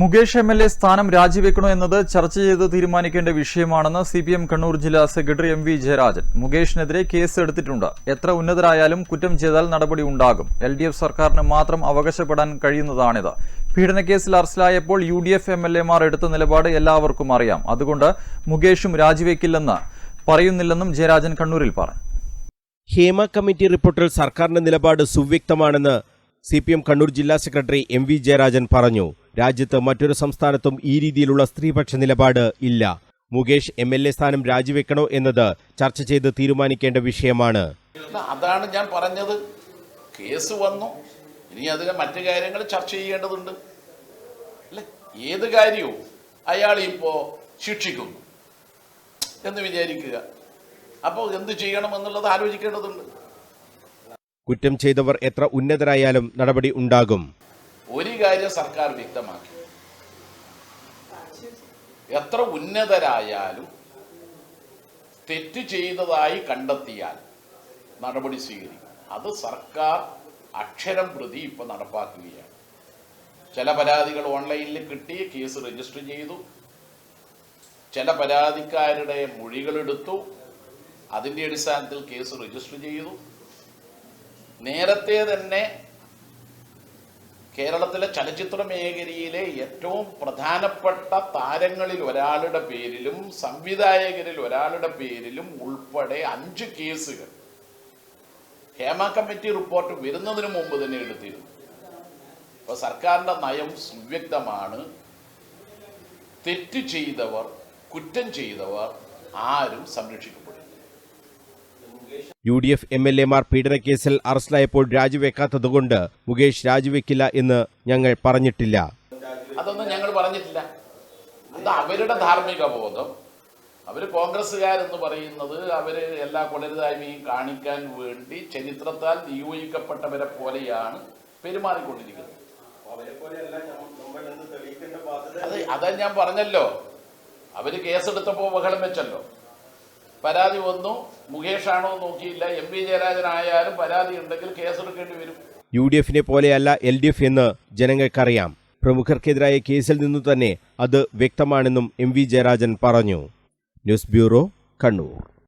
Mukesh M L A സ്ഥാനം രാജിവെക്കണോ എന്നത് ചർച്ച ചെയ്ത് തീരുമാനിക്കേണ്ട വിഷയമാണെന്ന് സി പി എം കണ്ണൂർ ജില്ലാ സെക്രട്ടറി എം വി ജയരാജൻ. മുകേഷിനെതിരെ കേസ് എടുത്തിട്ടുണ്ട് എത്ര ഉന്നതരായാലും കുറ്റം ചെയ്താൽ നടപടി ഉണ്ടാകും. എൽ ഡി എഫ് സർക്കാരിന് മാത്രം അവകാശപ്പെടാൻ കഴിയുന്നതാണിത്. പീഡനക്കേസിൽ അറസ്റ്റിലായപ്പോൾ U D F M L എമാർ എടുത്ത നിലപാട് എല്ലാവർക്കും അറിയാം. അതുകൊണ്ട് മുകേഷും രാജിവെക്കില്ലെന്ന് പറയുന്നില്ലെന്നും ജയരാജൻ കണ്ണൂരിൽ പറഞ്ഞു. ഹേമ കമ്മിറ്റി റിപ്പോർട്ടിൽ സർക്കാരിന്റെ നിലപാട് സുവ്യക്തമാണെന്ന് സി പി എം കണ്ണൂർ ജില്ലാ സെക്രട്ടറി എം വി ജയരാജൻ പറഞ്ഞു. രാജ്യത്ത് മറ്റൊരു സംസ്ഥാനത്തും ഈ രീതിയിലുള്ള സ്ത്രീപക്ഷ നിലപാട് ഇല്ല. മുകേഷ് എം എൽ എ സ്ഥാനം രാജിവെക്കണോ എന്നത് ചർച്ച ചെയ്ത് തീരുമാനിക്കേണ്ട വിഷയമാണ്. അതാണ് ഞാൻ പറഞ്ഞത്. കേസ് വന്നു. ഇനി അതിന് മറ്റു കാര്യങ്ങൾ ചർച്ച ചെയ്യേണ്ടതുണ്ട്. അല്ലെ? ഏത് കാര്യവും അയാൾ ഇപ്പോ ശിക്ഷിക്കുന്നു എന്ന് വിചാരിക്കുക. അപ്പോൾ എന്ത് ചെയ്യണം എന്നുള്ളത് ആലോചിക്കേണ്ടതുണ്ട്. കുറ്റം ചെയ്തവർ എത്ര ഉന്നതരായാലും നടപടി ഉണ്ടാകും. ഒരു കാര്യം സർക്കാർ വ്യക്തമാക്കി. എത്ര ഉന്നതരായാലും തെറ്റ് ചെയ്തതായി കണ്ടെത്തിയാൽ നടപടി സ്വീകരിക്കും. അത് സർക്കാർ അക്ഷരം പ്രതി ഇപ്പൊ നടപ്പാക്കുകയാണ്. ചില പരാതികൾ ഓൺലൈനിൽ കിട്ടി കേസ് രജിസ്റ്റർ ചെയ്തു. ചില പരാതിക്കാരുടെ മൊഴികളെടുത്തു അതിന്റെ അടിസ്ഥാനത്തിൽ കേസ് രജിസ്റ്റർ ചെയ്തു. നേരത്തെ തന്നെ കേരളത്തിലെ ചലച്ചിത്ര മേഖലയിലെ ഏറ്റവും പ്രധാനപ്പെട്ട താരങ്ങളിൽ ഒരാളുടെ പേരിലും സംവിധായകരിൽ ഒരാളുടെ പേരിലും ഉൾപ്പെടെ അഞ്ച് കേസുകൾ. ഹേമ കമ്മിറ്റി റിപ്പോർട്ട് വരുന്നതിന് മുമ്പ് തന്നെ എടുത്തിരുന്നു. അപ്പൊ സർക്കാരിന്റെ നയം സുവ്യക്തമാണ്. തെറ്റ് ചെയ്തവർ കുറ്റം ചെയ്തവർ ആരും സംരക്ഷിക്കപ്പെടും U D F M L എമാർ പീഡനക്കേസിൽ അറസ്റ്റിലായപ്പോൾ രാജിവെക്കാത്തതുകൊണ്ട് മുകേഷ് രാജിവെക്കില്ല എന്ന് ഞങ്ങൾ പറഞ്ഞിട്ടില്ല. അതൊന്നും ഞങ്ങൾ പറഞ്ഞിട്ടില്ല. അത് അവരുടെ ധാർമ്മിക ബോധം. അവർ കോൺഗ്രസ്സുകാരെന്ന് പറയുന്നത് അവർ എല്ലാ കുണരുതായ്മയും കാണിക്കാൻ വേണ്ടി ചരിത്രത്താൽ നിയോഗിക്കപ്പെട്ടവരെ പോലെയാണ് പെരുമാറിക്കൊണ്ടിരിക്കുന്നത്. അതെ അതാ ഞാൻ പറഞ്ഞല്ലോ. അവർ കേസെടുത്തപ്പോ ബഹളം വെച്ചല്ലോ. പരാതി വന്നു. മുകേഷാണോ നോക്കിയില്ല. എം വി ജയരാജനായാലും പരാതി ഉണ്ടെങ്കിൽ കേസെടുക്കേണ്ടി വരും. യു ഡി എഫിനെ പോലെയല്ല എൽ ഡി എഫ് എന്ന് ജനങ്ങൾക്കറിയാം. പ്രമുഖർക്കെതിരായ കേസിൽ നിന്നു തന്നെ അത് വ്യക്തമാണെന്നും എം വി ജയരാജൻ പറഞ്ഞു. News bureau Kannur.